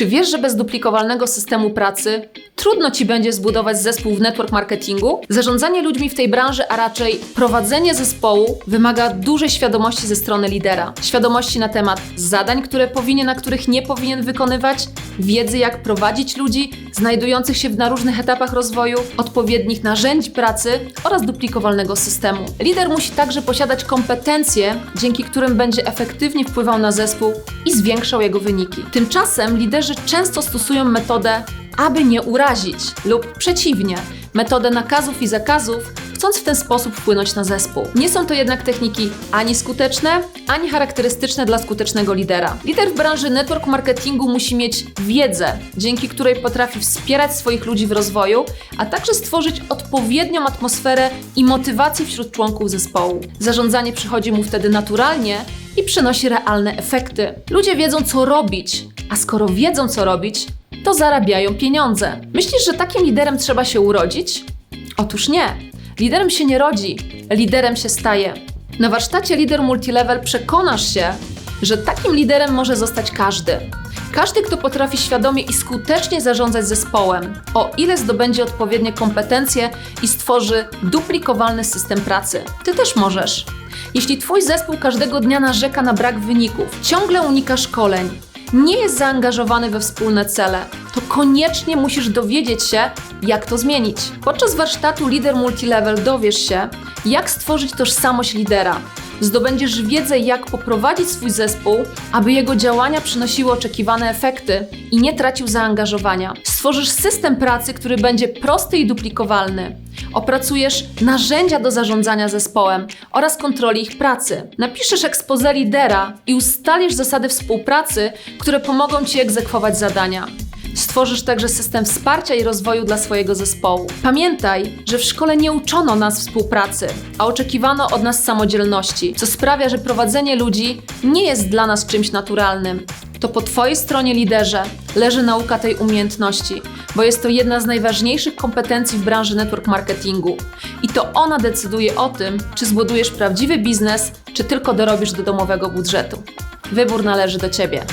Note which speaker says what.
Speaker 1: Czy wiesz, że bez duplikowalnego systemu pracy trudno ci będzie zbudować zespół w network marketingu? Zarządzanie ludźmi w tej branży, a raczej prowadzenie zespołu wymaga dużej świadomości ze strony lidera. Świadomości na temat zadań, które powinien, a których nie powinien wykonywać, wiedzy jak prowadzić ludzi znajdujących się na różnych etapach rozwoju, odpowiednich narzędzi pracy oraz duplikowalnego systemu. Lider musi także posiadać kompetencje, dzięki którym będzie efektywnie wpływał na zespół i zwiększał jego wyniki. Tymczasem liderzy często stosują metodę aby nie urazić, lub przeciwnie, metodę nakazów i zakazów, chcąc w ten sposób wpłynąć na zespół. Nie są to jednak techniki ani skuteczne, ani charakterystyczne dla skutecznego lidera. Lider w branży network marketingu musi mieć wiedzę, dzięki której potrafi wspierać swoich ludzi w rozwoju, a także stworzyć odpowiednią atmosferę i motywację wśród członków zespołu. Zarządzanie przychodzi mu wtedy naturalnie i przynosi realne efekty. Ludzie wiedzą, co robić, a skoro wiedzą, co robić, to zarabiają pieniądze. Myślisz, że takim liderem trzeba się urodzić? Otóż nie. Liderem się nie rodzi, liderem się staje. Na warsztacie Lider Multilevel przekonasz się, że takim liderem może zostać każdy. Każdy, kto potrafi świadomie i skutecznie zarządzać zespołem, o ile zdobędzie odpowiednie kompetencje i stworzy duplikowalny system pracy. Ty też możesz. Jeśli Twój zespół każdego dnia narzeka na brak wyników, ciągle unika szkoleń, nie jest zaangażowany we wspólne cele, to koniecznie musisz dowiedzieć się, jak to zmienić. Podczas warsztatu Lider Multilevel dowiesz się, jak stworzyć tożsamość lidera. Zdobędziesz wiedzę, jak poprowadzić swój zespół, aby jego działania przynosiły oczekiwane efekty i nie tracił zaangażowania. Stworzysz system pracy, który będzie prosty i duplikowalny. Opracujesz narzędzia do zarządzania zespołem oraz kontroli ich pracy. Napiszesz expose lidera i ustalisz zasady współpracy, które pomogą Ci egzekwować zadania. Stworzysz także system wsparcia i rozwoju dla swojego zespołu. Pamiętaj, że w szkole nie uczono nas współpracy, a oczekiwano od nas samodzielności, co sprawia, że prowadzenie ludzi nie jest dla nas czymś naturalnym. To po Twojej stronie, liderze, leży nauka tej umiejętności, bo jest to jedna z najważniejszych kompetencji w branży network marketingu. I to ona decyduje o tym, czy zbudujesz prawdziwy biznes, czy tylko dorobisz do domowego budżetu. Wybór należy do Ciebie.